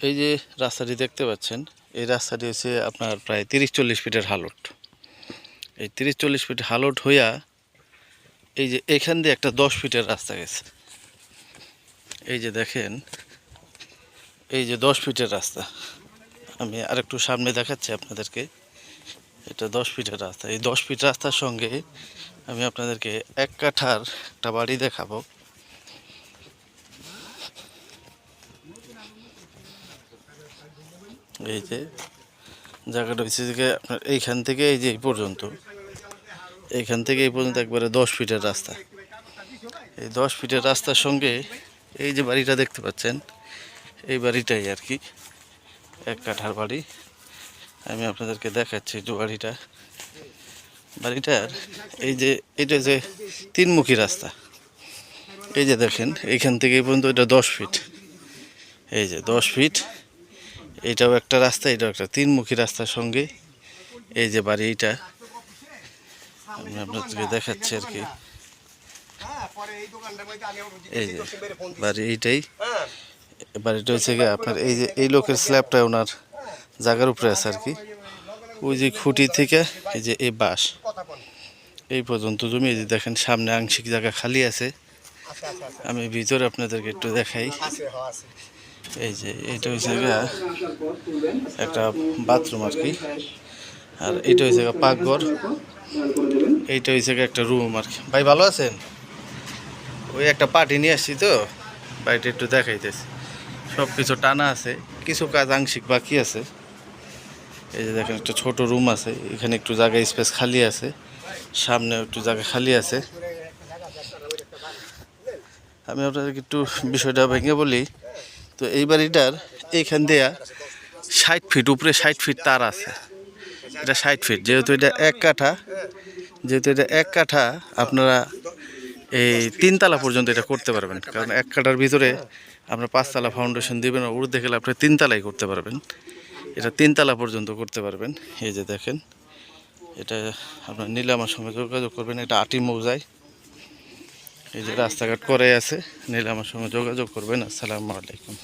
এই যে রাস্তাটি দেখতে পাচ্ছেন, এই রাস্তাটি হচ্ছে আপনার প্রায় তিরিশ চল্লিশ ফিটের হালট। এই তিরিশ চল্লিশ ফিট হালট হইয়া এই যে এখান দিয়ে একটা দশ ফিটের রাস্তা গেছে। এই যে দেখেন, এই যে দশ ফিটের রাস্তা। আমি আরেকটু সামনে দেখাচ্ছি আপনাদেরকে, এটা দশ ফিটের রাস্তা। এই দশ ফিট রাস্তার সঙ্গে আমি আপনাদেরকে এক কাঠার একটা বাড়ি দেখাবো। এই যে জায়গাটা হচ্ছে যে আপনার এইখান থেকে এই যে এই পর্যন্ত। এইখান থেকে এই পর্যন্ত একবারে দশ ফিটের রাস্তা। এই দশ ফিটের রাস্তার সঙ্গে এই যে বাড়িটা দেখতে পাচ্ছেন, এই বাড়িটাই আর কি। এক কাঠার বাড়ি। আমি আপনাদেরকে দেখাচ্ছি একটু বাড়িটা। বাড়িটার এই যে, এটা যে তিনমুখী রাস্তা। এই যে দেখেন, এইখান থেকে এই পর্যন্ত এটা দশ ফিট। এই যে দশ ফিট এটাও একটা রাস্তা, এটাও একটা তিনমুখী রাস্তার সঙ্গে। এই যে বাড়ি এইটা, আমি আপনাদেরকে দেখাচ্ছি আর কি। এই যে বাড়ি এইটাই। বাড়িটা হচ্ছে গিয়ে আপনার এই যে, এই লোকের স্ল্যাবটা ওনার জায়গার উপরে আছে আর কি। ওই যে খুঁটি থেকে এই যে এই বাঁশ। এই পর্যন্ত জমি, এই যে দেখেন সামনে আংশিক জায়গা খালি আছে। আমি ভিতরে আপনাদেরকে একটু দেখাই। এই যে, এটা গিয়া একটা বাথরুম আর কি। আর এটা গিয়া পাকঘর। এইটা গিয়া একটা রুম আর কি। ভাই, ভালো আছেন? ওই একটা পার্টি নিয়ে আসছি তো বাড়িটা একটু দেখাইতেছি। সব কিছু টানা আছে, কিছু কাজ আংশিক বাকি আছে। এই যে দেখেন, একটা ছোট রুম আছে, এখানে একটু জায়গা স্পেস খালি আছে সামনে একটু জায়গা খালি আছে। আমি আপনাদেরকে একটু বিষয়টা ভেঙে বলি তো এই বাড়িটার এইখান দিয়া ষাট ফিট উপরে ষাট ফিট তার আছে। এটা ষাট ফিট যেহেতু এটা এক কাঠা, যেহেতু এটা এক কাঠা, আপনারা এই তিনতলা পর্যন্ত এটা করতে পারবেন। কারণ এক কাঠার ভিতরে আপনার পাঁচতলা ফাউন্ডেশন দিবেন উর্ধে গেলে আপনি তিনতলাই করতে পারবেন। এটা তিনতলা পর্যন্ত করতে পারবেন। এই যে দেখেন, এটা আপনার নিলে আমার সঙ্গে যোগাযোগ করবেন, এটা আটি মৌজায়। এই যে রাস্তাঘাট করে আছে নিলে আমার সঙ্গে যোগাযোগ করবেন। আসসালামু আলাইকুম।